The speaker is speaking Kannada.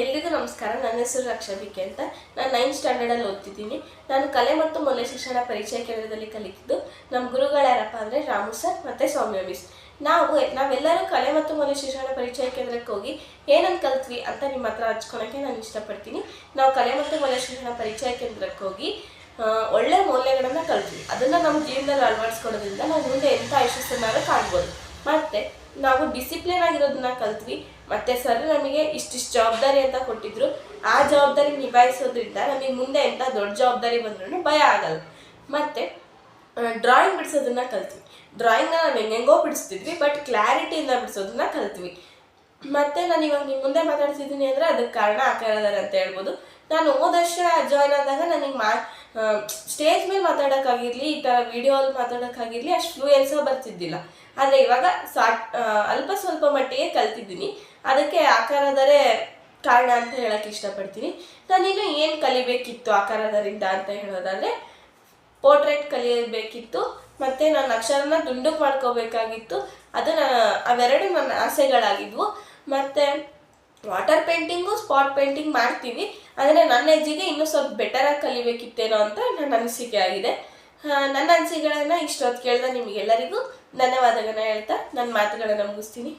ಎಲ್ರಿಗೂ ನಮಸ್ಕಾರ. ನನ್ನ ಹೆಸರು ರಕ್ಷಾಬಿಕೆ ಅಂತ. ನಾನು ನೈನ್ತ್ ಸ್ಟ್ಯಾಂಡರ್ಡಲ್ಲಿ ಓದ್ತಿದ್ದೀನಿ. ನಾನು ಕಲೆ ಮತ್ತು ಮೌಲ್ಯ ಶಿಕ್ಷಣ ಪರಿಚಯ ಕೇಂದ್ರದಲ್ಲಿ ಕಲಿತಿದ್ದು. ನಮ್ಮ ಗುರುಗಳು ಯಾರಪ್ಪ ಅಂದರೆ ರಾಮು ಸರ್ ಮತ್ತು ಸೌಮ್ಯ ಮಿಸ್ ನಾವು ನಾವೆಲ್ಲರೂ ಕಲೆ ಮತ್ತು ಮೌಲ್ಯ ಶಿಕ್ಷಣ ಪರಿಚಯ ಕೇಂದ್ರಕ್ಕೆ ಹೋಗಿ ಏನನ್ನು ಕಲ್ತ್ವಿ ಅಂತ ನಿಮ್ಮ ಹತ್ರ ಹಚ್ಕೊಳಕ್ಕೆ ನಾನು ಇಷ್ಟಪಡ್ತೀನಿ. ನಾವು ಕಲೆ ಮತ್ತು ಮೌಲ್ಯ ಶಿಕ್ಷಣ ಪರಿಚಯ ಕೇಂದ್ರಕ್ಕೆ ಹೋಗಿ ಒಳ್ಳೆ ಮೌಲ್ಯಗಳನ್ನು ಕಲ್ತ್ವಿ. ಅದನ್ನು ನಮ್ಮ ಜೀವನದಲ್ಲಿ ಅಳವಡಿಸ್ಕೊಡೋದ್ರಿಂದ ನಾವು ಮುಂದೆ ಎಂಥ ಯಶಸ್ಸನ್ನಾದ್ರೂ ಕಾಣ್ಬೋದು. ಮತ್ತು ನಾವು ಡಿಸಿಪ್ಲಿನ್ ಆಗಿರೋದನ್ನ ಕಲ್ತ್ವಿ, ಮತ್ತು ಸರ್ ನಮಗೆ ಇಷ್ಟಿಷ್ಟು ಜವಾಬ್ದಾರಿ ಅಂತ ಕೊಟ್ಟಿದ್ರು. ಆ ಜವಾಬ್ದಾರಿ ನಿಭಾಯಿಸೋದ್ರಿಂದ ನಮಗೆ ಮುಂದೆ ಎಂಥ ದೊಡ್ಡ ಜವಾಬ್ದಾರಿ ಬಂದ್ರೂ ಭಯ ಆಗಲ್ಲ. ಮತ್ತು ಡ್ರಾಯಿಂಗ್ ಬಿಡಿಸೋದನ್ನ ಕಲ್ತ್ವಿ. ಡ್ರಾಯಿಂಗ್ ನಾವು ಹೆಂಗೆಂಗೋ ಬಿಡಿಸ್ತಿದ್ವಿ ಬಟ್ ಕ್ಲಾರಿಟಿಯಿಂದ ಬಿಡಿಸೋದನ್ನ ಕಲ್ತ್ವಿ. ಮತ್ತೆ ನಾನು ಇವಾಗ ನಿಮ್ಮ ಮುಂದೆ ಮಾತಾಡ್ತಿದ್ದೀನಿ ಅಂದರೆ ಅದಕ್ಕೆ ಕಾರಣ ಆಕಾರದಾರ ಅಂತ ಹೇಳ್ಬೋದು. ನಾನು ಹೋದ ವರ್ಷ ಜಾಯ್ನ್ ಆದಾಗ ನನಗೆ ಮಾ ಸ್ಟೇಜ್ ಮೇಲೆ ಮಾತಾಡೋಕ್ಕಾಗಿರಲಿ, ಈ ಥರ ವಿಡಿಯೋಲ್ಲಿ ಮಾತಾಡೋಕ್ಕಾಗಿರಲಿ ಅಷ್ಟು ಫ್ಲೂಯೆನ್ಸ ಬರ್ತಿದ್ದಿಲ್ಲ. ಆದರೆ ಇವಾಗ ಸಾಕ್ ಅಲ್ಪ ಸ್ವಲ್ಪ ಮಟ್ಟಿಗೆ ಕಲ್ತಿದ್ದೀನಿ. ಅದಕ್ಕೆ ಆಕಾರದರೆ ಕಾರಣ ಅಂತ ಹೇಳಕ್ಕೆ ಇಷ್ಟಪಡ್ತೀನಿ. ನಾನಿನ್ನು ಏನು ಕಲಿಬೇಕಿತ್ತು ಆಕಾರದರಿಂದ ಅಂತ ಹೇಳೋದಾದರೆ ಪೋರ್ಟ್ರೇಟ್ ಕಲಿಯಬೇಕಿತ್ತು, ಮತ್ತು ನಾನು ಅಕ್ಷರನ ದುಂಡು ಮಾಡ್ಕೋಬೇಕಾಗಿತ್ತು. ಅದು ನಾನು ಅವೆರಡು ನನ್ನ ಆಸೆಗಳಾಗಿದ್ವು. ಮತ್ತು ವಾಟರ್ ಪೇಂಟಿಂಗು, ಸ್ಪಾಟ್ ಪೇಂಟಿಂಗ್ ಮಾಡ್ತೀವಿ ಆದರೆ ನನ್ನ ಅಜ್ಜಿಗೆ ಇನ್ನೂ ಸ್ವಲ್ಪ ಬೆಟರಾಗಿ ಕಲಿಬೇಕಿತ್ತೇನೋ ಅಂತ ನನ್ನ ಅನಿಸಿಕೆ ಆಗಿದೆ. ನನ್ನ ಅನಿಸಿಕೆಗಳನ್ನು ಇಷ್ಟೊತ್ತು ಕೇಳಿದ ನಿಮಗೆಲ್ಲರಿಗೂ ಧನ್ಯವಾದಗಳನ್ನ ಹೇಳ್ತಾ ನನ್ನ ಮಾತುಗಳನ್ನು ಮುಗಿಸ್ತೀನಿ.